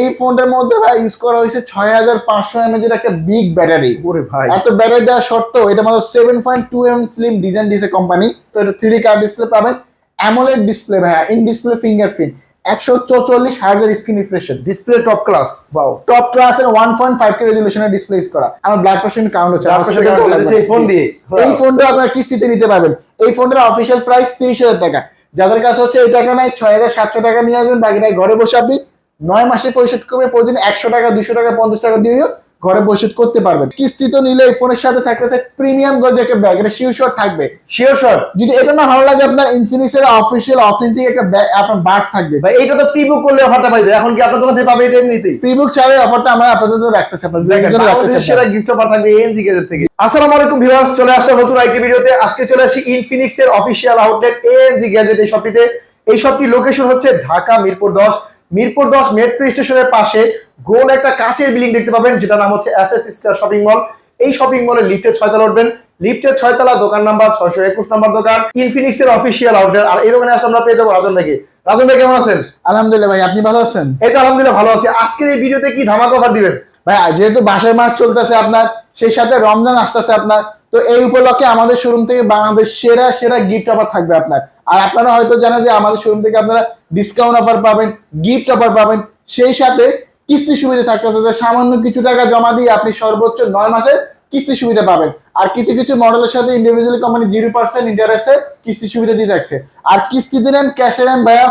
এই ফোনটার মধ্যে ভাই ইউজ করা হয়েছে ছয় হাজার পাঁচশো এমএজ এর একটা বিগ ব্যাটারি ওরে ভাই। এত ব্যাটারি দেওয়া সত্ত্বেও এটা মাত্র seven point two M slim design দিয়েছে কোম্পানি তো এটা থ্রি কার ডিসপ্লে পাবেন। অ্যামোলেড ডিসপ্লে ভাইয়া ইন ডিসপ্লে ফিঙ্গারপ্রিন্ট একশো চৌচল্লিশ হার্জের screen refresh display top class wow top ক্লাসের ওয়ান পয়েন্ট ফাইভ কে রেজলিউশনের ডিসপ্লে ইউজ করা। আমার ব্লাড প্রেশার কাউন্ট হচ্ছে এই ফোন দিয়ে। এই ফোনটা আপনার কিস্তিতে নিতে পারবেন। এই ফোনটার অফিসিয়াল প্রাইস তিরিশ হাজার টাকা। যাদের কাছে হচ্ছে এই টাকা নাই ছয় হাজার সাতশো টাকা নিয়ে আসবেন বাকিটা ঘরে বসে আপনি নয় মাসে পরিশোধ করবে প্রতিদিন একশো টাকা দুশো টাকা পঞ্চাশ টাকা দিয়েও ঘরে পরিশোধ করতে পারবেন কিস্তিতে নিলে এই ফোনের সাথে থাকতেছে প্রিমিয়াম গোল্ড একটা ব্যাগ এটা শিওর থাকবে। শিওর যদি এটা না ভালো লাগে আপনার ইনফিনিক্স এর অফিসিয়াল অথেন্টিক একটা আপনার বাস থাকবে। ভাই এইটা তো প্রি বুক করলে অফারটা পাইছে এখন কি আপনার দোকান পাবে এটা এমনিতেই ফ্রি বুক ছাড়া অফারটা আমরা আপাতত রাখতেছি আপনার দেখেন, জন্য রাখতেছি বাংলাদেশের সেরা গিফট অফার থাকবে এনজি গেজেট থেকে। আসসালামু আলাইকুম ভিউয়ার্স চলে আসলাম নতুন আইটি ভিডিওতে। আজকে চলে আসি ইনফিনিক্স এর অফিসিয়াল আউটলেট এনজি গ্যাজেট এই শপটিতে এই শপটি লোকেশন হচ্ছে ঢাকা মিরপুর দশ। মিরপুর দশ মেট্রো স্টেশনের পাশে গোল একটা কাঁচের বিল্ডিং দেখতে পাবেন যেটা নাম হচ্ছে এফএস স্কয়ার শপিং মল। এই শপিং মলে লিফটের ছয়তলা উঠবেন। লিফটের ছয়তলা দোকান নাম্বার ছয়শো একুশ নাম্বার দোকান ইনফিনিক্স এর অফিসিয়াল আউটলেট আর এই দোকানে আসলে আমরা পেয়ে যাব রাজন ভাইকে। রাজন ভাই কেমন আছেন? আলহামদুলিল্লাহ ভাই আপনি ভালো আছেন? এই তো আলহামদুলিল্লাহ ভালো আছি। আজকের এই ভিডিওতে কি ধামাকা অফার দিবেন? ভাই যেহেতু বাসার মাস চলতেছে আপনার সেই সাথে রমজান আসতেছে আপনার। তো এই উপলক্ষে আমাদের শোরুম থেকে বাংলাদেশ সেরা সেরা গিফট অফার থাকবে আপনার। আর আপনারা হয়তো জানেন যে আমাদের শোরুম থেকে আপনারা ডিসকাউন্ট অফার পাবেন গিফট অফার পাবেন। সেই সাথে কিস্তি সুবিধা থাকতে হবে সামান্য কিছু টাকা জমা দিয়ে আপনি সর্বোচ্চ নয় মাসে কিস্তি সুবিধা পাবেন। আর কিছু কিছু মডেলের সাথে ইন্ডিভিজুয়াল কোম্পানি জিরো পার্সেন্ট ইন্টারেস্টে কিস্তি সুবিধা দিয়ে থাকছে। আর কিস্তি দিলেন ক্যাশে নেন ভাইয়া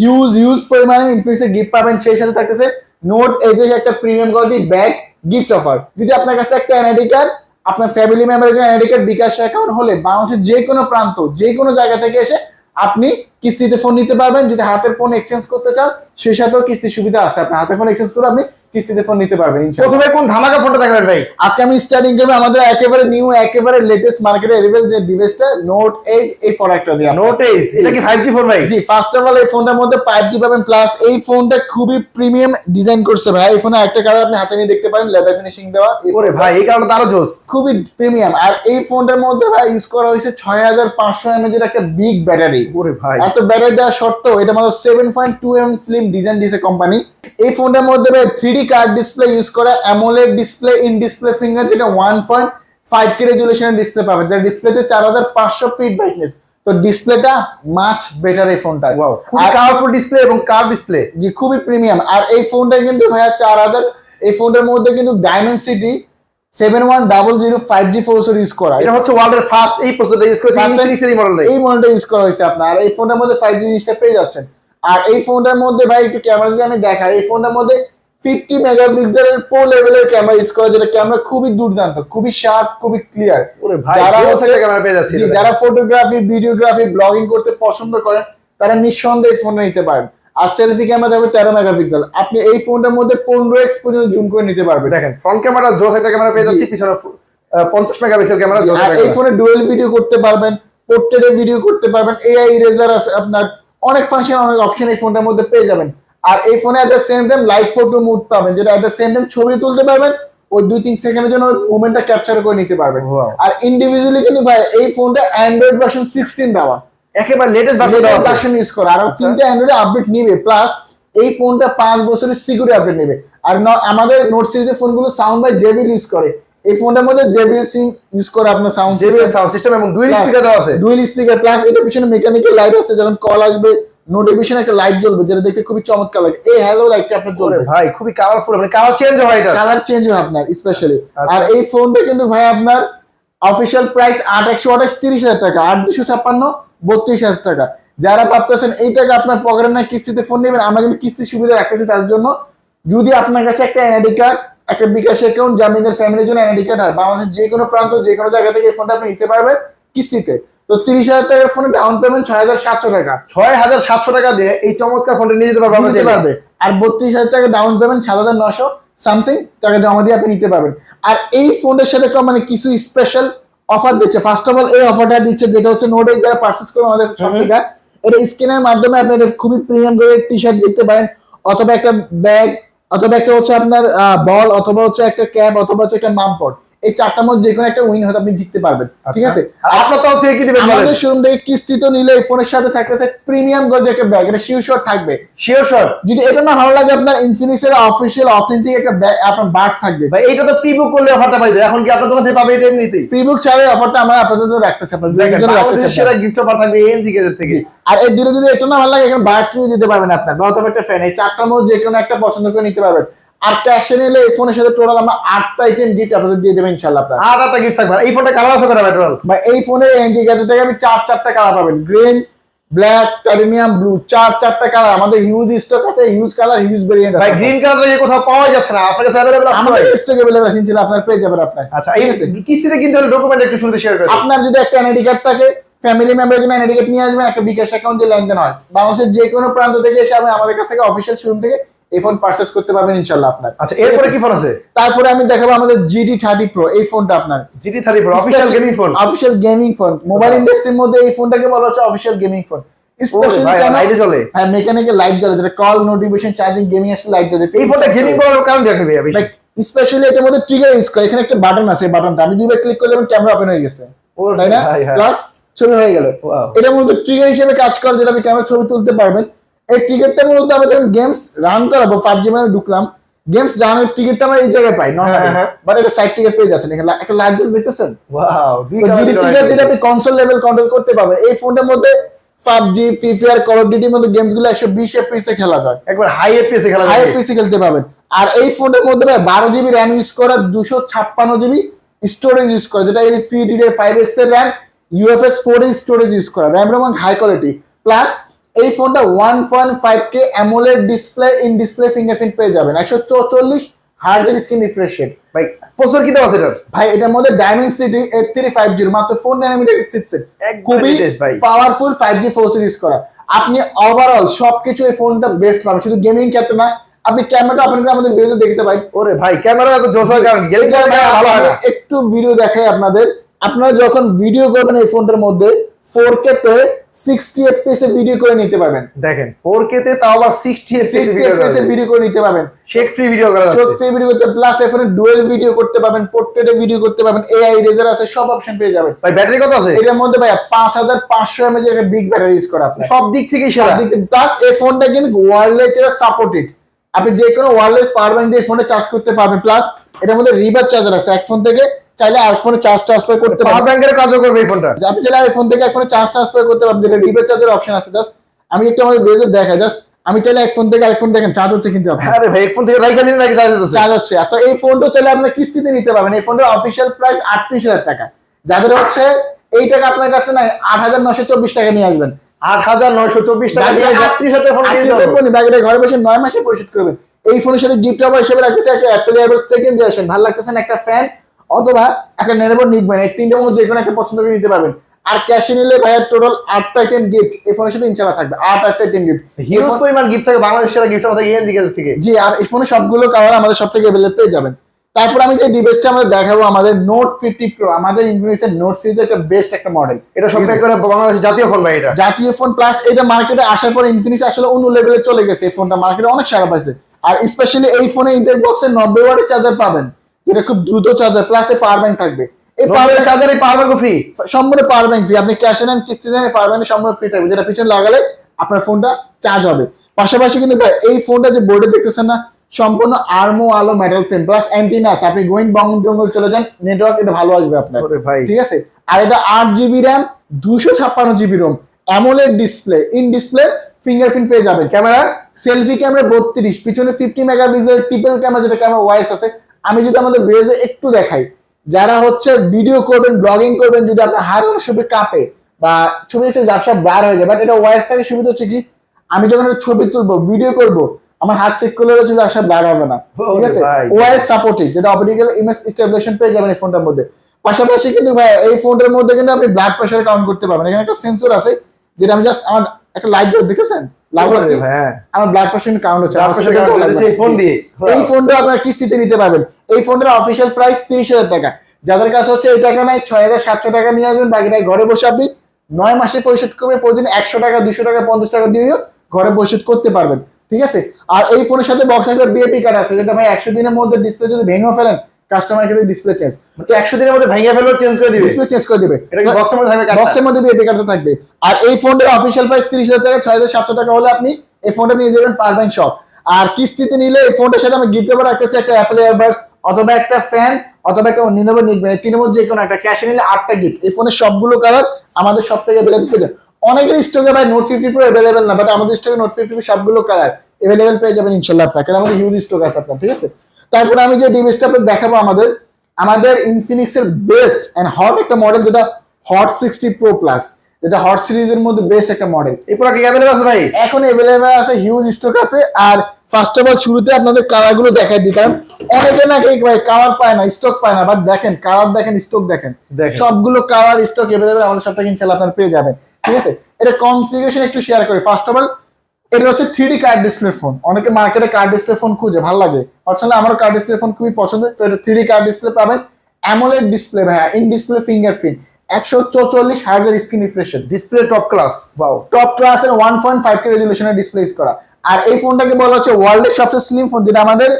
হিউজ হিউজ পরিমাণে ইনফিনিক্সের গিফট পাবেন। সেই সাথে থাকতেছে নোট যে একটা premium quality bag gift offer যদি আপনার কাছে একটা এনআইডি কার্ড আপনার ফ্যামিলি মেম্বারের জন্য আইডি কার্ড বিকাশ অ্যাকাউন্ট হলে বাংলাদেশের যে কোনো প্রান্ত, যে কোনো জায়গা থেকে এসে আপনি কিস্তিতে ফোন নিতে পারবেন। যদি হাতের ফোন এক্সচেঞ্জ করতে চান, সেই সাথেও কিস্তির সুবিধা আছে। আপনি হাতের ফোন এক্সচেঞ্জ করে আপনি কিস্তিতে ফোন নিতে পারবেন প্রথমে কোন ধামাকা ফোনটা দেখাবেন ভাই? আজকে আমি স্টার্টিং করব আমাদের একেবারে নিউ একেবারে লেটেস্ট মার্কেটে অ্যাভেলেবল যে ডিভাইসটা নোট এই প্রোডাক্টটা দিয়ে আপনার। নোটিস এটা কি ফাইভ জি ফোন ভাই? জি ফার্স্ট অফ অল এই ফোনটার মধ্যে ফাইভ জি পাবেন প্লাস এই ফোনটা খুবই প্রিমিয়াম ডিজাইন করছে ভাই। এই ফোনে একটা কালার আপনি হাতে নিয়ে দেখতে পারেন লেদার ফিনিশিং দেওয়া। ওরে ভাই এই কারণে তারও জোস। খুবই প্রিমিয়াম আর এই ফোনটার মধ্যে ভাই ইউজ করা হয়েছে ছয় হাজার পাঁচশো এমএজ এর একটা বিগ ব্যাটারি ওরে ভাই। এত ব্যাটারি দেওয়া সত্ত্বেও এটা মাত্র seven point two M slim design দিয়েছে কোম্পানি এই ফোনটার মধ্যে ভাই three D curved display use করা AMOLED display in display finger যেটা ওয়ান পয়েন্ট ফাইভ কে রেজুলেশনের ডিসপ্লে পাবেন যার ডিসপ্লেতে চার হাজার পাঁচশো পিট ব্রাইটনেস তো ডিসপ্লেটা মাচ বেটার এই ফোনটা আর পাওয়ারফুল ডিসপ্লে এবং কার ডিসপ্লে জি খুবই প্রিমিয়াম আর এই ফোনটা কিন্তু ভাইয়া চার হাজার এই ফোনটার মধ্যে কিন্তু Dimensity seven one double zero five G ফোরসের use করা। এটা হচ্ছে ওয়ার্ল্ডের ফার্স্ট এই প্রসেসরটা ইউজ করেছে First time- ইনফিনিক্স এর এই মডেলটা এই মডেলটা ইউজ করা হয়েছে আপনার। আর এই ফোনটার মধ্যে ফাইভ জি জিনিসটা পেয়ে যাচ্ছেন। আর এই ফোনটার মধ্যে ভাই একটু ক্যামেরা যদি আমি দেখাই এই ফোনটার মধ্যে ফিফটি মেগাপিক্সেলের প্রো লেভেলের ক্যামেরা ইউজ করা যেটা ক্যামেরা খুবই দুর্দান্ত খুবই শার্প খুবই ক্লিয়ার ভাই যারা যারা ক্যামেরা পেয়ে যাচ্ছে যারা ফটোগ্রাফি ভিডিওগ্রাফি ব্লগিং করতে পছন্দ করেন তারা নিঃসন্দেহে ফোন নিতে পারেন। আর সেলফি ক্যামেরা থাকবে তেরো মেগাপিক্সেল। আপনি এই ফোনটার মধ্যে পনেরো এক্স পর্যন্ত জুম করে নিতে পারবেন। দেখেন ফ্রন্ট ক্যামেরা জোস একটা ক্যামেরা পেয়ে যাচ্ছে পিছনে পঞ্চাশ মেগাপিক্সেল ক্যামেরা এই ফোনে ডুয়েল ভিডিও করতে পারবেন পোর্ট্রেটে ভিডিও করতে পারবেন এআই ইরেজার আছে আপনার অনেক ফাংশন অনেক অপশন এই ফোনটার মধ্যে পেয়ে যাবেন। আর এই ফোনে একটা same time live photo mode পাবেন যেটা একটা সেম টাইম ছবি তুলতে পারবেন ওই দুই তিন সেকেন্ডের জন্য মুভমেন্টটা ক্যাপচার করে নিতে পারবেন। আর ইন্ডিভিজুয়ালি কিন্তু ভাই এই ফোনটা অ্যান্ড্রয়েড ভার্সন সিক্সটিন দেওয়া। একেবারে লেটেস্ট ভার্সন ইউজ করা। আর তিনটা অ্যান্ড্রয়েড আপডেট নিবে প্লাস এই ফোনটা পাঁচ বছরের সিকিউরিটি আপডেট নেবে। আর আমাদের নোট সিরিজের ফোনগুলো সাউন্ড বাই জেবিল ইউজ করে। এই ফোনটার মধ্যে জেবিএল সিম ইউজ করে আপনার সাউন্ড জেবিএল সাউন্ড সিস্টেম এবং ডুয়েল স্পিকার দেওয়া আছে। ডুয়েল স্পিকার প্লাস এটা পিছনে মেকানিক্যাল লাইট আছে যখন কল আসবে নোটিফিকেশন একটা লাইট জ্বলবে যেটা দেখতে খুবই চমৎকার লাগে। এই হ্যালো লাইটটা আপনার জ্বলবে। ভাই খুবই কালারফুল মানে কালার চেঞ্জ হয় এটা। কালার চেঞ্জ হয় আপনার স্পেশালি আচ্ছা। আর এই ফোনটা কিন্তু ভাই আপনার অফিসিয়াল প্রাইস আট একশো আঠাশ তিরিশ হাজার টাকা আট দুশো ছাপ্পান্ন বত্রিশ হাজার টাকা। যারা ভাবতেছেন এই টাকা আপনার পকেটে না কিস্তিতে ফোন নেবেন আমরা কিন্তু কিস্তির সুবিধা রাখতেছি তার জন্য। যদি আপনার কাছে একটা এনআইডি কার্ড একটা বিকাশ অ্যাকাউন্ট জামিনের ফ্যামিলির জন্য এনআইডি কার্ড হয় বাংলাদেশের যে কোনো প্রান্ত যে কোনো জায়গা থেকে এই ফোনটা আপনি নিতে পারবেন কিস্তিতে। তো তিরিশ হাজার টাকার ফোনে ডাউন পেমেন্ট ছয় হাজার সাতশো টাকা। ছয় হাজার সাতশো টাকা দিয়ে এই চমৎকার ফোনটা নিয়ে যেতে পারব নিতে পারবে। আর বত্রিশ হাজার টাকা ডাউন পেমেন্ট সাত হাজার নশো সামথিং টাকা জমা দিয়ে আপনি নিতে পারবেন। আর এই ফোনের সাথে মানে কিছু স্পেশাল অফার দিচ্ছে। ফার্স্ট অফ অল এই অফারটা দিচ্ছে যেটা হচ্ছে নোট যারা পার্চেস করে আমাদের সব এটা স্ক্যানের মাধ্যমে আপনি এটা খুবই প্রিমিয়াম করে টি শার্ট দিতে পারেন। অথবা একটা ব্যাগ অথবা একটা হচ্ছে আপনার বল অথবা হচ্ছে একটা ক্যাব অথবা হচ্ছে একটা মামপট এই চারটার মধ্যে যে কোনো একটা উইন হয়তো আপনি জিততে পারবেন ঠিক আছে? আর আপনার তরফ থেকে কি দিবেন আমাদের শোরুম থেকে কিস্তিতে নিলে এই ফোনের সাথে থাকতেছে প্রিমিয়াম গোল্ড একটা ব্যাগ এটা শিওর থাকবে। শিওর যদি এটা না ভালো লাগে আপনার ইনফিনিক্স এর অফিসিয়াল অথেন্টিক একটা bag- আপনার বাস থাকবে। ভাই এইটা তো প্রি বুক করলে অফারটা পাইছে এখন কি আপনার দোকান থেকে পাবে এটা এমনিতেই? ফ্রিবুক ছাড়ের অফারটা আমরা আপাতত রাখতেছি আপনার। সেরা গিফট অফার থাকবে এনজি গেজেট থেকে। আর এই দুটো যদি এটা না ভালো লাগে এখানে বাস নিয়ে যেতে পারবেন আপনার। বা অথবা একটা ফ্যান এই চারটার মধ্যে যে কোনো একটা পছন্দ করে নিতে পারবেন। আর ক্যাশে নিলে এই ফোনের সাথে টোটাল আমরা আটটা আইটেম গিফট আপনাদের দিয়ে দেবেন ইনশাল্লাহ আপনার আর একটা গিফট থাকবে আর এই ফোনটা কালার আছে করে পেট্রোল বা এই ফোনের এনজি গ্যাজেট থেকে আপনি চার চারটা কালার পাবেন গ্রিন ব্ল্যাক টাইটেনিয়াম ব্লু চার চারটা কালার আমাদের হিউজ স্টক আছে হিউজ কালার হিউজ ভেরিয়েন্ট ভাই গ্রিন কালার যে কোথাও পাওয়া যাচ্ছে না আপনার কাছে অ্যাভেলেবল আছে আমাদের ভাই? স্টক अवेलेबल আছে ইনশাআল্লাহ আপনার পেয়ে যাবেন আপনার আচ্ছা এই ঠিক আছে? কিস্তিতে কিনতে হলে ডকুমেন্ট একটু শুরুতে শেয়ার করে দিন। আপনার যদি একটা এনআইডি কার্ড থাকে ফ্যামিলি মেম্বারের জন্য এনআইডি কার্ড নিয়ে আসবেন একটা বিকাশ অ্যাকাউন্টে লেনদেন হয় বাংলাদেশের যে কোনো প্রান্ত থেকে এসে আপনি আমাদের কাছ থেকে অফিসিয়াল শোরুম থেকে এই ফোন পারচেস করতে পারবেন ইনশাআল্লাহ আপনার। আচ্ছা এরপরে কি ফোন আছে? তারপরে আমি দেখাবো আমাদের জিটি থার্টি প্রো এই ফোনটা আপনার। GT thirty four official gaming phone official gaming phone mobile ইন্ডাস্ট্রির মধ্যে এই ফোনটাকে বলা হচ্ছে অফিসিয়াল গেমিং ফোন স্পেশালি ভাই, কেন লাইটে জ্বলে। হ্যাঁ মেকানিক্যাল লাইট জ্বলে যেটা কল নোটিফিকেশন চার্জিং গেমিং আসলে লাইট জ্বলে। এই ফোনটা গেমিং করার কারণ দেখে ভাই? স্পেশালি এটার মধ্যে ট্রিগার ইউজ করে। এখানে একটা বাটন আছে বাটনটা আমি দুইবার ক্লিক করলে ক্যামেরা ওপেন হয়ে গেছে। তাই না? হ্যাঁ। প্লাস ছবি হয়ে গেল। Wow. এটার মধ্যে ট্রিগার হিসেবে কাজ করে যেটা আপনি ক্যামেরা ছবি তুলতে পারবেন। এই ট্রিগারটা মূলত আমরা যখন গেমস রান করাবো ফাইভ জি মানে ঢুকলাম গেমস রানের টিকিটটা আমরা এই জায়গায় পাই নর্মালি। বাট এটা সাইড টিকিট পেয়ে যাচ্ছেন এখানে একটা লাইট দেখতেছেন ওয়াও জিডি টিকিট যেটা আপনি কনসোল লেভেল কন্ট্রোল করতে পারবেন এই ফোনটার মধ্যে PUBG free fire call of ডিউটির মধ্যে একশো বিশ এফপিএস এ খেলা যায় একবার হাই এফপিএস এ খেলা হাই। এফপিএস খেলতে পারবেন আর এই ফোনের মধ্যে ভাই বারো জিবি র্যাম ইউজ করা দুশো ছাপ্পান্ন জিবি স্টোরেজ ইউজ করা যেটা এই ফ্রি ডিডের ফাইভ এক্সের RAM UFS four storage use করা র্যাম এবং হাই কোয়ালিটি প্লাস এই ফোনটা one point five K AMOLED display in display fingerprint পেয়ে যাবেন। একশো চৌচল্লিশ হার্জের স্ক্রিন রিফ্রেশ রেট ভাই প্রসেসর কি দেওয়া আছে এটার ভাই এটার মধ্যে Dimensity eight three five zero মাত্র ফোর নাইনোমিটার চিপসেট খুবই ভাই। Powerful five G four series করা। আপনি ওভারঅল সবকিছু এই ফোনটা বেস্ট পাবেন। শুধু গেমিং ক্ষেত্রে না আপনি ক্যামেরাটা ওপেন করে আমাদের ভিডিও দেখতে পাই ওরে ভাই ক্যামেরা এত জোস হয় কারণ ভালো হয় একটু ভিডিও দেখাই আপনাদের। আপনারা যখন ভিডিও করবেন এই ফোনটার মধ্যে ফোর কে তে সিক্সটি এফপিএস এ ভিডিও করে নিতে পারবেন। দেখেন 4K তে তাও আবার 60 এফপিএস সিক্সটি এফপিএস এ ভিডিও করে নিতে পারবেন। শেক ফ্রি ভিডিও করা যাচ্ছে। সত্যি ভিডিও করতে প্লাস এখানে ডুয়েল ভিডিও করতে পারবেন পোর্ট্রেটে ভিডিও করতে পারবেন এআই রেজার আছে সব অপশন পেয়ে যাবেন। ভাই ব্যাটারি কত আছে? এটার মধ্যে ভাই পাঁচ হাজার পাঁচশো এমএজ এর বিগ ব্যাটারি ইউজ করা আপনার সব দিক থেকেই সেরা। প্লাস এই ফোনটা কিন্তু ওয়ারলেস এর সাপোর্টেড আপনি যে কোনো ওয়ারলেস পাওয়ার ব্যাংক দিয়ে ফোনে চার্জ করতে পারবেন। প্লাস এটার মধ্যে রিভার চার্জার আছে। এক ফোন থেকে চাইলে আর ফোনে চার্জ ট্রান্সফার করতে পাওয়ার পারবেন ব্যাংকের কাজও করবে এই ফোনটা আপনি চাইলে আইফোন থেকে এক ফোনে চার্জ ট্রান্সফার করতে পারবেন যেটা চার্জার অপশন আছে। জাস্ট আমি একটু আমাদের দেখাই জাস্ট আমি চাইলে এক ফোন থেকে আরেক দেখেন চার্জ হচ্ছে কিন্তু আরে ভাই এক ফোন থেকে রাইখা নিন নাকি চার্জ দিতেছে চার্জ হচ্ছে। তো এই ফোনটা চাইলে আপনার কিস্তিতে নিতে পারবেন। এই ফোনটার অফিসিয়াল প্রাইস আটত্রিশ হাজার টাকা। যাদের হচ্ছে এই টাকা আপনার কাছে নাই আট হাজার নশো চব্বিশ টাকা নিয়ে আসবেন। আট হাজার নয়শো চব্বিশ টাকা আটত্রিশ হাজার ফোন। ব্যাগটা ঘরে বসে নয় মাসে পরিশোধ করবেন। এই ফোনের সাথে গিফট অফার হিসেবে রাখতেছে একটা অ্যাপেল এয়ারবাড সেকেন্ড জেনারেশন ভালো লাগতেছে একটা ফ্যান অথবা একটা নেরবো নিকবেন এই তিনটের মধ্যে যে কোনো একটা পছন্দ করে নিতে পারবেন। আর ক্যাশে নিলে ভাইয়ের টোটাল আটটা আইটেম গিফট এই ফোনের সাথে ইনশাল্লাহ থাকবে। আট আটটা আইটেম গিফট হিউজ পরিমাণ গিফট থাকে বাংলাদেশের গিফট থাকে এনজি থেকে। জি আর এই ফোনে সবগুলো কালার আমাদের সব থেকে অ্যাভেলেবল পেয়ে যাবেন। তারপর আমি যে ডিভাইসটা আমাদের দেখাবো আমাদের নোট ফিফটি প্রো আমাদের ইনফিনিক্সের নোট সিরিজের একটা বেস্ট একটা মডেল এটা সব থেকে করে বাংলাদেশের জাতীয় ফোন ভাই এটা। জাতীয় ফোন প্লাস এটা মার্কেটে আসার পর ইনফিনিক্স আসলে অন্য লেভেলে চলে গেছে। এই ফোনটা মার্কেটে অনেক সারা পাইছে আর স্পেশালি এই ফোনে ইন্টার বক্সে নব্বই ওয়াটের চার্জার পাবেন। যেটা খুব দ্রুত charger plus a power bank থাকবে। এই পাওয়ার চার্জার এই পাওয়ার ব্যাংক ফ্রি সম্পূর্ণ পাওয়ার ব্যাংক ফ্রি আপনি ক্যাশে নেন কিস্তি নেন পাওয়ার ব্যাংক সম্পূর্ণ ফ্রি থাকবে। যেটা পিছনে লাগালে আপনার ফোনটা চার্জ হবে। পাশাপাশি কিন্তু এই ফোনটা যে বোর্ডে দেখতেছেন না সম্পূর্ণ আর্মো আলো মেটাল ফ্রেম প্লাস অ্যান্টিনাস আপনি গোয়িং বং জঙ্গল চলে যান নেটওয়ার্ক এটা ভালো আসবে আপনার। ঠিক আছে? আর এটা আট জিবি র্যাম দুশো ছাপ্পান্ন GB ROM AMOLED display in display fingerprint পেয়ে যাবেন। ক্যামেরা সেলফি ক্যামেরা বত্রিশ পিছনে ফিফটি মেগাপিক্সেল ট্রিপল ক্যামেরা যেটা ক্যামেরা ওয়াইস আছে আমি যদি আমাদের ভিডিওতে একটু দেখাই যারা হচ্ছে ভিডিও করবেন ব্লগিং করবেন যদি আপনার হাত অনেক ছবি কাঁপে বা ছবি হচ্ছে ব্যবসা বার হয়ে যায় বাট এটা ওয়াইস থাকে সুবিধা হচ্ছে কি আমি যখন একটা ছবি তুলবো ভিডিও করব আমার হাত চেক করলে হচ্ছে ব্যবসা বার হবে না ঠিক আছে। ওয়াইস সাপোর্টেড যেটা অপটিক্যাল ইমেজ স্টেবিলাইজেশন পেয়ে যাবেন এই ফোনটার মধ্যে। পাশাপাশি কিন্তু ভাই এই ফোনটার মধ্যে কিন্তু আপনি ব্লাড প্রেশার কাউন্ট করতে পারবেন। এখানে একটা সেন্সর আছে যেটা আমি জাস্ট আমার একটা লাইট জ্বলে হ্যাঁ। আমার ব্লাড প্রেশার কাউন্ট হচ্ছে Blood আমার pressure hospital count লাগবে। হচ্ছে এই ফোন দিয়ে। এই ফোনটা আপনার কিস্তিতে নিতে পারবেন। এই ফোনটার অফিসিয়াল প্রাইস তিরিশ হাজার টাকা। যাদের কাছে হচ্ছে এই টাকা নাই ছয় হাজার সাতশো টাকা নিয়ে আসবেন বাকিটা ঘরে বসে আপনি নয় মাসে পরিশোধ করবে প্রতিদিন একশো টাকা দুশো টাকা পঞ্চাশ টাকা দিয়েও ঘরে পরিশোধ করতে পারবেন। ঠিক আছে? আর এই ফোনের সাথে বক্স একটা বিএপি কার্ড আছে যেটা ভাই একশো দিনের মধ্যে ডিসপ্লে যদি ভেঙে ফেলেন কাস্টমার কিন্তু ডিসপ্লে চেঞ্জ তো একশো দিনের মধ্যে ভেঙে ফেলবে চেঞ্জ করে দিবে। ডিসপ্লে চেঞ্জ করে দিবে। এটা কি বক্সের মধ্যে থাকবে বক্সের মধ্যে বিএপি কার্ডটা থাকবে। আর এই ফোনটার অফিসিয়াল প্রাইস তিরিশ হাজার টাকা ছয় হাজার সাতশো টাকা হলে আপনি এই ফোনটা নিয়ে যাবেন পার ব্যাংক শপ আর কিস্তিতে নিলে এই ফোনটার সাথে আমি গিফট পেপার রাখতেছি একটা অ্যাপেল এয়ারবাডস অথবা একটা ফ্যান অথবা একটা নিনোভো নিকবেন মধ্যে যে কোনো একটা। ক্যাশে নিলে আটটা গিফট এই ফোনের সবগুলো কালার আমাদের সব থেকে অ্যাভেলেবল পেয়ে যাবেন। অনেকের স্টকে ভাই নোট ফিফটি প্রো অ্যাভেলেবেল না বাট আমাদের স্টকে নোট ফিফটি সবগুলো কালার অ্যাভেলেবেল পেয়ে যাবেন ইনশাল্লাহ আপনার কারণ আমাদের হিউজ স্টক আছে আপনার ঠিক আছে? তারপরে আমি যে ডিভাইসটা আপনাদের দেখাবো আমাদের আমাদের ইনফিনিক্স এর বেস্ট এন্ড হট একটা মডেল যেটা হট সিক্সটি প্রো প্লাস যেটা হট সিরিজের মধ্যে বেস্ট একটা মডেল এই প্রোডাক্ট অ্যাভেলেবল আছে ভাই? এখন এভেলেবেল আছে হিউজ স্টক আছে আর ফার্স্ট অফ অল শুরুতে আপনাদের কালারগুলো দেখাই দিই কারণ অনেকে না নাকি ভাই কালার পায় না স্টক পায় না বাট দেখেন কালার দেখেন স্টক দেখেন। সবগুলো কালার স্টক এভেলেবেল আমাদের সাথে ইনশাল্লাহ আপনারা পেয়ে যাবেন। ঠিক আছে? এটা কনফিগারেশন একটু শেয়ার করি। ফার্স্ট অফ অল এটা হচ্ছে থ্রি কার্ড ডিসপ্লে ফোন অনেকে মার্কেটে কার্ড ডিসপ্লে ফোন খুঁজে ভালো লাগে। পার্সোনালি আমার কার্ড ডিসপ্লে ফোন খুবই পছন্দ তো এটা থ্রি কার্ড ডিসপ্লে পাবেন। অ্যামোলেড ডিসপ্লে ভাইয়া ইন ডিসপ্লে ফিঙ্গারপ্রিন্ট একশো চৌচল্লিশ হাজার screen refresh display top class wow top ক্লাসের ওয়ান পয়েন্ট ফাইভ কে রেজলিউশনের ডিসপ্লে ইউজ করা। আর এই ফোনটাকে বলা হচ্ছে ওয়ার্ল্ডের সবচেয়ে স্লিম ফোন যেটা আমাদের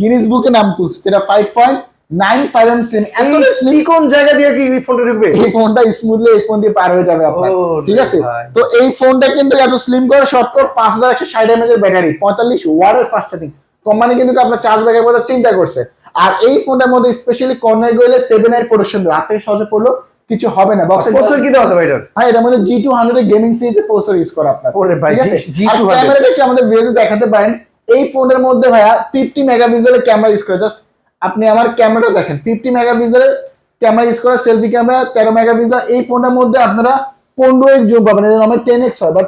গিনিস বুকে নাম তুলছে যেটা five point nine five M slim এত স্লিম কোন জায়গা দিয়ে কি এই ফোনটা ঢুকবে? এই ফোনটা স্মুথলি এই ফোন দিয়ে পার হয়ে যাবে আপনার। ঠিক আছে? তো এই ফোনটা কিন্তু এত স্লিম করে সত্তর পাঁচ হাজার একশো ষাট এমএচ এর ব্যাটারি পঁয়তাল্লিশ ওয়ার্ডের ফাস্ট চার্জিং কোম্পানি কিন্তু আপনার চার্জ ব্যাগের কথা চিন্তা করছে। আর এই ফোনটার মধ্যে স্পেশালি কর্নার গেলে সেভেন এর প্রোডাকশন দেবে হাত সহজে পড়ল কিছু হবে না। বক্সের প্রসেসর কি দেওয়া আছে ভাই এটার? এটার মধ্যে জি টু হান্ড্রেড গেমিং সিরিজে প্রসেসর ইউজ করা আপনার। ওরে ভাই, ঠিক আছে? G- আর G200 ক্যামেরাটা একটু আমাদের ভিডিওতে দেখাতে পারেন। এই ফোনের মধ্যে ভাইয়া ফিফটি মেগাপিক্সেলের ক্যামেরা ইউজ করে। জাস্ট আপনি আমার ক্যামেরাটা দেখেন ফিফটি মেগাপিক্সেলের ক্যামেরা ইউজ করা সেলফি ক্যামেরা তেরো মেগাপিক্সেল এই ফোনটার মধ্যে আপনারা পনেরো এক্স জুম পাবেন এটা আমার টেন এক্স হয় বাট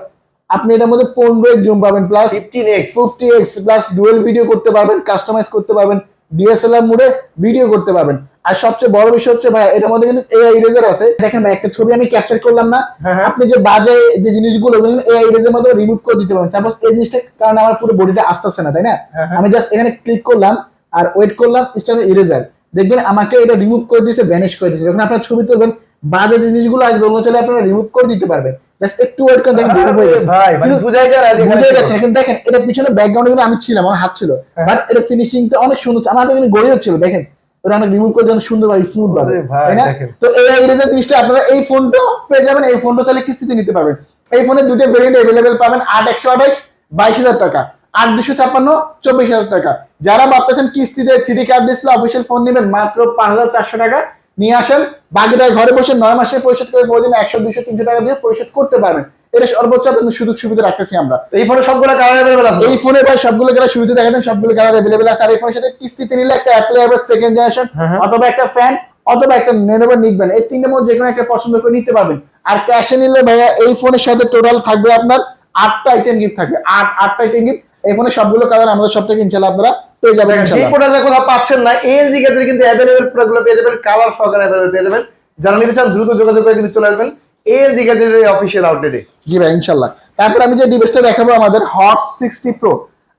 আপনি এটার মধ্যে পনেরো এক্স জুম পাবেন plus fifteen X fifty X plus dual video করতে পারবেন কাস্টমাইজ করতে পারবেন ডিএসএলআর মোডে ভিডিও করতে পারবেন। আর সবচেয়ে বড় বিষয় হচ্ছে ভাই এটার মধ্যে কিন্তু এআই ইরেজার আছে। দেখেন ভাই একটা ছবি আমি ক্যাপচার করলাম না। হ্যাঁ, হ্যাঁ। আপনি যে বাজে যে জিনিসগুলো এআই ইরেজের মধ্যে রিমুভ করে দিতে পারেন সাপোজ এই জিনিসটা কারণ আমার পুরো বডিটা আসতেছে না তাই না? হ্যাঁ। আমি জাস্ট এখানে ক্লিক করলাম আর ওয়েট করলাম স্টার ইরেজার দেখবেন আমাকে এটা রিমুভ করে দিয়েছে ভ্যানিশ করে দিয়েছে। যখন আপনার ছবি তুলবেন বাজে জিনিসগুলো আসবে ওগুলো চলে আপনারা রিমুভ করে দিতে পারবেন। জাস্ট একটু ওয়েট করে দেখেন রিমুভ হয়ে গেছে। ভাই মানে বুঝাই যায় বুঝাই যাচ্ছে এখন দেখেন এটা পিছনে ব্যাকগ্রাউন্ডে কিন্তু আমি ছিলাম আমার হাত ছিল। হ্যাঁ। বাট এটা ফিনিশিংটা অনেক সুন্দর আমার হাতে কিন্তু গড়িয়ে হচ্ছিল দেখেন। ওটা অনেক রিমুভ করে যখন সুন্দর ভাবে স্মুথ ভাবে তাই না? তো এই ইরেজার জিনিসটা আপনারা এই ফোনটা পেয়ে যাবেন এই ফোনটা তাহলে কিস্তিতে নিতে পারবেন। এই ফোনের দুটো ভেরিয়েন্ট অ্যাভেলেবেল পাবেন আট একশো আঠাশ বাইশ হাজার টাকা। আট দুশো ছাপ্পান্ন চব্বিশ হাজার টাকা। যারা ভাবতেছেন কিস্তিতে three curved display official phone নেবেন মাত্র পাঁচ হাজার চারশো টাকা। নিয়ে আসেন বাকিটায় ঘরে বসে নয় মাসে পরিশোধ করে প্রয়োজন একশো দুশো তিনশো টাকা দিয়ে পরিশোধ করতে পারবেন। এটা সর্বোচ্চ আপনাদের সুযোগ সুবিধা রাখতেছি আমরা। এই ফোনে সবগুলো কালার অ্যাভেলেবেল আছে? এই ফোনে ভাই সবগুলো কালার শুরুতে দেখেন সবগুলো কালার অ্যাভেলেবেল আছে। আর এই ফোনের সাথে কিস্তিতে নিলে একটা অ্যাপল এয়ারবাস সেকেন্ড জেনারেশন অথবা একটা ফ্যান অথবা একটা নেনোভো নিবেন এই তিনটে মধ্যে যেকোনো একটা পছন্দ করে নিতে পারবেন। আর ক্যাশে নিলে ভাইয়া এই ফোনের সাথে টোটাল থাকবে আপনার আটটা আইটেম গিফট থাকবে। আট আটটা আইটেম গিফট এই ফোনের সবগুলো কালার আমাদের সব থেকে ইনশাল্লাহ আপনারা পেয়ে যাবেন ইনশাল্লাহ। প্রোডাক্টের কথা পাচ্ছেন না এলজি গ্যাজেট কিন্তু অ্যাভেলেবল প্রোডাক্টগুলো পেয়ে যাবেন কালার সহকারে অ্যাভেলেবল পেয়ে যাবেন। যারা নিতে চান দ্রুত যোগাযোগ করে কিন্তু চলে আসবেন এলজি গ্যাজেটের অফিসিয়াল আউটলেটে জি ভাই ইনশাল্লাহ। তারপর আমি যে ডিভাইসটা দেখাবো আমাদের হট সিক্সটি প্রো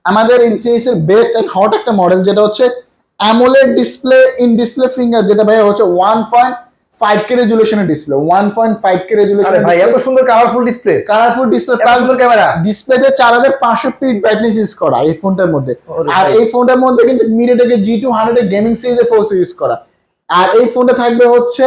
আমাদের ইনফিনিক্সের বেস্ট এন্ড হট একটা মডেল যেটা হচ্ছে AMOLED display in display finger যেটা ভাই হচ্ছে one point five K রেজুলেশনের display one point five K আরে রেজুলেশনের ভাই এত সুন্দর কালারফুল ডিসপ্লে কালারফুল ডিসপ্লে সুন্দর ক্যামেরা ডিসপ্লেতে চার হাজার পাঁচশো পিট ব্রাইটনেস ইউজ করা এই ফোনটার মধ্যে। আর। এই ফোনটার মধ্যে কিন্তু মিডিয়াটেকে জি টু হান্ড্রেড গেমিং সিরিজে ফোর্স ইউজ করা। আর এই ফোনটা থাকবে হচ্ছে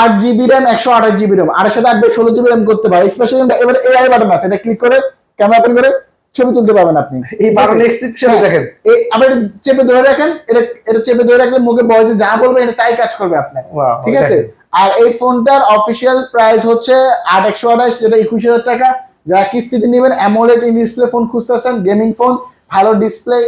আট জিবি র্যাম একশো আঠাশ জিবি র্যাম আর সাথে আটবে ষোলো জিবি র্যাম করতে পারে। স্পেশালি এবার এআই বাটন আছে। এটা ক্লিক করে ক্যামেরা ওপেন করে ছবি তুলতে পারবেন আপনি। এই বারো নেক্সট হ্যাঁ, দেখেন। এই আবার চেপে ধরে রাখেন এটা এটা চেপে ধরে রাখলে মুখে বয়সে যা বলবে এটা তাই কাজ করবে আপনার। ঠিক আছে? আর এই ফোনটার অফিসিয়াল প্রাইস হচ্ছে আট একশো আঠাশ যেটা একুশ হাজার টাকা। যারা কিস্তিতে নেবেন অ্যামোলেড ইন ডিসপ্লে ফোন খুঁজতেছেন গেমিং ফোন ভালো ডিসপ্লে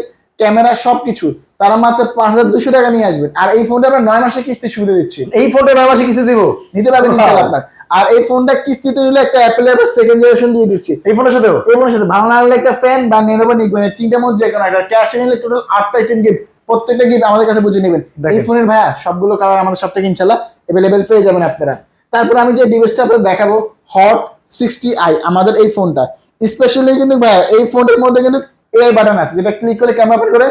ক্যামেরা সবকিছু। তারা মাত্র পাঁচ হাজার দুশো টাকা নিয়ে আসবেন। আর এই ফোনটা আমরা নয় মাসে কিস্তি সুবিধা দিচ্ছি। এই ফোনটা নয় মাসে কিস্তি দিব? নিতে পারবেন আপনার। আর এই ফোনটা কিস্তিতে নিলে একটা অ্যাপেল এর সেকেন্ড জেনারেশন দিয়ে দিচ্ছি। এই ফোনের সাথেও? এই ফোনের সাথে। ভালো না লাগলে একটা ফ্যান বা নেনোভো নিকবেন এই তিনটার মধ্যে যে কোনো একটা। ক্যাশে নিলে টোটাল আটটা আইটেম গিফট প্রত্যেকটা গিফট আমাদের কাছে বুঝে নেবেন। এই ফোনের ভাইয়া সবগুলো কালার আমাদের সব থেকে ইনশাল্লাহ অ্যাভেলেবেল পেয়ে যাবেন আপনারা। তারপর আমি যে ডিভাইসটা আপনাদের দেখাবো হট সিক্সটি আই আমাদের এই ফোনটা। স্পেশালি কিন্তু ভাইয়া এই ফোনটার মধ্যে কিন্তু এআই বাটন আছে যেটা ক্লিক করে ক্যামেরা করে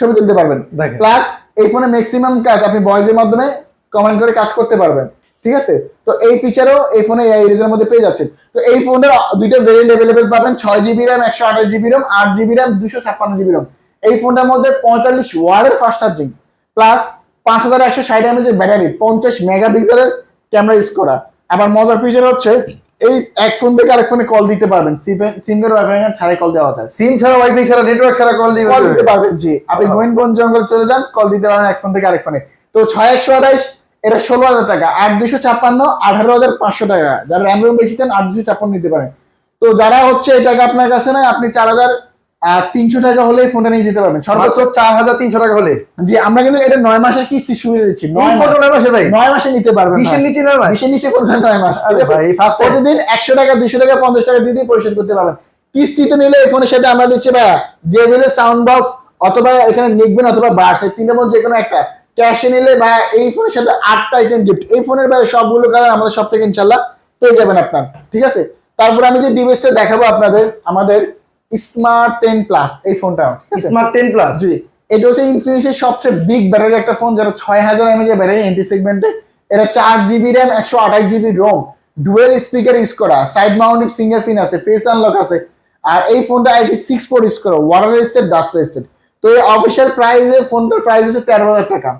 ছবি তুলতে পারবেন। প্লাস এই ফোনে ম্যাক্সিমাম কাজ আপনি ভয়েসের মাধ্যমে কমেন্ট করে কাজ করতে পারবেন। ঠিক আছে? তো এই ফিচারও এই ফোনে এআই এর মধ্যে পেয়ে যাচ্ছেন। তো এই ফোনের দুইটা ভেরিয়েন্ট অ্যাভেলেবেল পাবেন। ছয় জিবি র্যাম একশো আঠাশ জিবি র্যাম আট জিবি র্যাম দুশো ছাপ্পান্ন জিবি র্যাম এই ফোনটার মধ্যে পঁয়তাল্লিশ ওয়ার্ডের ফাস্ট চার্জিং প্লাস পাঁচ হাজার একশো ষাট এমএজের ব্যাটারি পঞ্চাশ মেগাপিক্সেলের ক্যামেরা ইউজ করা। আবার মজার ফিচার হচ্ছে এই এক ফোন থেকে আরেক ফোনে কল দিতে পারবেন। সিম এর ওয়াইফাই ছাড়াই কল দেওয়া যায়। সিম ছাড়া ওয়াইফাই ছাড়া নেটওয়ার্ক ছাড়া কল দিতে পারবেন জি। আপনি। গোয়েন বন জঙ্গল চলে যান কল দিতে পারবেন এক ফোন থেকে আরেক ফোনে। তো ছয় একশো আঠাইশ এটা ষোলো হাজার টাকা। আট দুশো ছাপ্পান্ন আঠারো হাজার পাঁচশো টাকা। যারা র্যাম রুম বেশি চান আট দুশো ছাপ্পান্ন নিতে পারেন। তো যারা হচ্ছে এই টাকা আপনার কাছে নাই আপনি চার হাজার তিনশো টাকা হলেই ফোনটা নিয়ে যেতে পারবেন। সর্বোচ্চ চার হাজার তিনশো টাকা হলে। জি আমরা কিন্তু এটা নয় মাসের কিস্তি সুবিধা দিচ্ছি। নয় মাসে ভাই। নয় মাসে নিতে পারবেন বিশের নিচে নয় মাস? বিশের নিচে ফোনটা নয় মাস? ভাই। প্রতিদিন একশো টাকা দুশো টাকা পঞ্চাশ টাকা দিয়ে দিয়ে পরিশোধ করতে পারবেন। কিস্তিতে নিলে এই ফোনের সাথে আমরা দিচ্ছি ভাইয়া যে বিলে সাউন্ড বক্স অথবা এখানে লিখবেন অথবা বার্স এই তিনটার মধ্যে যে কোনো একটা ক্যাশে নিলে ভাইয়া এই ফোনের সাথে আটটা আইটেম গিফট এই ফোনের ভাই সবগুলো কালার আমাদের সব থেকে ইনশাল্লাহ পেয়ে যাবেন আপনার। ঠিক আছে? তারপর আমি যে ডিভাইসটা দেখাবো আপনাদের আমাদের স্মার্ট টেন প্লাস এই ফোনটা। Smart ten plus G. এটা হচ্ছে ইনফিনিক্সের সবচেয়ে বিগ ব্যাটারি একটা ফোন যেটা ছয় হাজার এমএজ ব্যাটারি এন্টি সেগমেন্টে এটা চার জিবি র্যাম একশো আঠাশ GB ROM dual speaker use করা সাইড মাউন্টেড ফিঙ্গারপ্রিন্ট আছে ফেস আনলক আছে। আর এই ফোনটা আইপি সিক্স ফোর ইউজ করা ওয়াটার রেজিস্টার ডাস্ট রেজিস্টার তো এই অফিসিয়াল প্রাইসে ফোনটার প্রাইস হচ্ছে তেরো হাজার টাকা।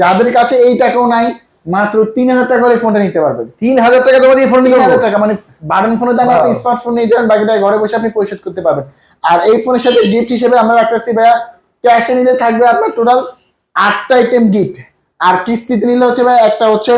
যাদের কাছে এই টাকাও নাই মাত্র তিন হাজার টাকা করে ফোনটা নিতে পারবেন। তিন হাজার টাকা জমা দিয়ে ফোন নিতে হাজার টাকা মানে বাটন ফোনের দাম আপনি স্মার্টফোন নিয়ে যান বাকিটা ঘরে বসে আপনি পরিশোধ করতে পারবেন। আর এই ফোনের সাথে গিফট হিসেবে আমরা রাখতেছি ভাইয়া ক্যাশে নিলে থাকবে আপনার টোটাল আটটা আইটেম গিফট আর কিস্তিতে নিলে হচ্ছে ভাই একটা হচ্ছে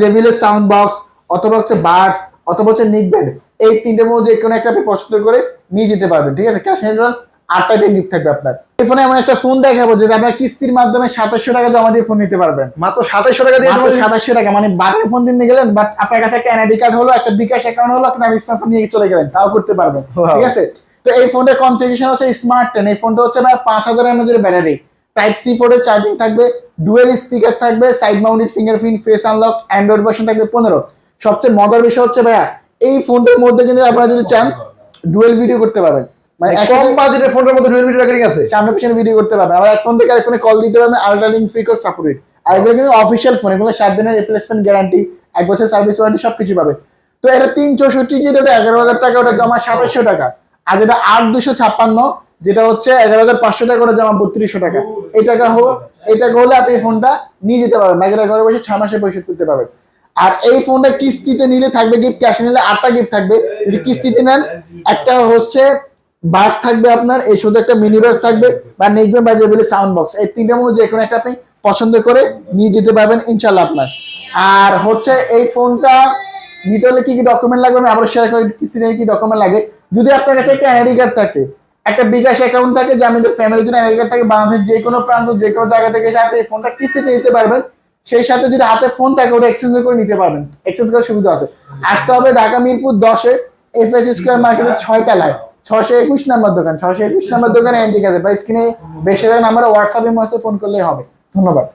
জেভিলের সাউন্ড বক্স অথবা হচ্ছে বার্স অথবা হচ্ছে নিক ব্যান্ড এই তিনটের মধ্যে যে কোনো একটা আপনি পছন্দ করে নিয়ে যেতে পারবেন ঠিক আছে? ক্যাশে নিলে আটটা গিফট থাকবে আপনার। এই ফোনে এমন একটা ফোন দেখাবো যেটা আপনার কিস্তির মাধ্যমে সাতাশশো টাকা জমা দিয়ে ফোন নিতে পারবেন। মাত্র সাতাইশশো টাকা দিয়ে সাতাশশো টাকা মানে বাটন ফোন দিতে গেলেন বাট আপনার কাছে একটা এনআইডি কার্ড হলো একটা বিকাশ অ্যাকাউন্ট হলো আপনি স্মার্টফোন নিয়ে চলে গেলেন তাও করতে পারবেন ঠিক আছে? তো এই ফোনটার কনফিগারেশন হচ্ছে স্মার্ট টেন এই ফোনটা হচ্ছে ভাই পাঁচ হাজার এমএজ এর ব্যাটারি টাইপ সি ফোর এর চার্জিং থাকবে ডুয়েল স্পিকার থাকবে side mounted fingerprint face unlock Android version থাকবে পনেরো। সবচেয়ে মজার বিষয় হচ্ছে ভাইয়া এই ফোনটার মধ্যে কিন্তু আপনারা যদি চান ডুয়েল ভিডিও করতে পারবেন। মানে মানে একসাথে- কম বাজেটের ফোনের মধ্যে ডুয়েল ভিডিও রেকর্ডিং আছে। সামনে পিছনে ভিডিও করতে পারবেন। আবার এক ফোন থেকে আরেক ফোনে কল দিতে পারবেন ultra link free call supported আর এগুলো কিন্তু অফিসিয়াল ফোন এগুলো সাত দিনের রিপ্লেসমেন্ট গ্যারান্টি এক বছর সার্ভিস ওয়ারেন্টি সবকিছু পাবে। তো এটা তিন চৌষট্টি যেটা এগারো হাজার টাকা ওটা জমা সাতাশশো টাকা। আর যেটা আট দুশো ছাপ্পান্ন যেটা হচ্ছে এগারো হাজার পাঁচশো টাকা ওটা জমা বত্রিশশো টাকা। এই টাকা হো এই টাকা হলে আপনি ফোনটা নিয়ে যেতে পারবেন। বাকিটা ঘরে বসে ছয় মাসে পরিশোধ করতে পারবেন। আর এই ফোনটা কিস্তিতে নিলে থাকবে গিফট ক্যাশে নিলে আটটা গিফট থাকবে। যদি কিস্তিতে নেন একটা হচ্ছে বাস থাকবে আপনার, এই শুধু একটা মিনি বাস থাকবে বা নেকবেন বা যে বলে সাউন্ড বক্স এই তিনটার মধ্যে যে কোনো একটা আপনি পছন্দ করে নিয়ে যেতে পারবেন ইনশাল্লাহ আপনার। আর হচ্ছে এই ফোনটা নিতে হলে কি কি ডকুমেন্ট লাগবে আমি আবার শেয়ার করি কিস্তিতে কি ডকুমেন্ট লাগে। যদি আপনার কাছে একটা এনআইডি কার্ড থাকে, একটা বিকাশ অ্যাকাউন্ট থাকে, যে আমাদের ফ্যামিলির জন্য এনআইডি কার্ড থাকে, বাংলাদেশের যে কোনো প্রান্ত যে কোনো জায়গা থেকে এসে আপনি এই ফোনটা কিস্তিতে নিতে পারবেন। সেই সাথে যদি হাতে ফোন থাকে, ওটা এক্সচেঞ্জ করে নিতে পারবেন। এক্সচেঞ্জ করার সুবিধা আছে। আসতে হবে ঢাকা মিরপুর দশে এফ এস স্কোয়ার মার্কেটের ছয় তলায়। ছশো একুশ নাম্বার দোকান ছশো একুশ নাম্বার দোকানে অ্যান্টিক আছে বা স্ক্রিনে বেশি নাম্বারে হোয়াটসঅ্যাপে মাসে ফোন করলেই হবে। ধন্যবাদ।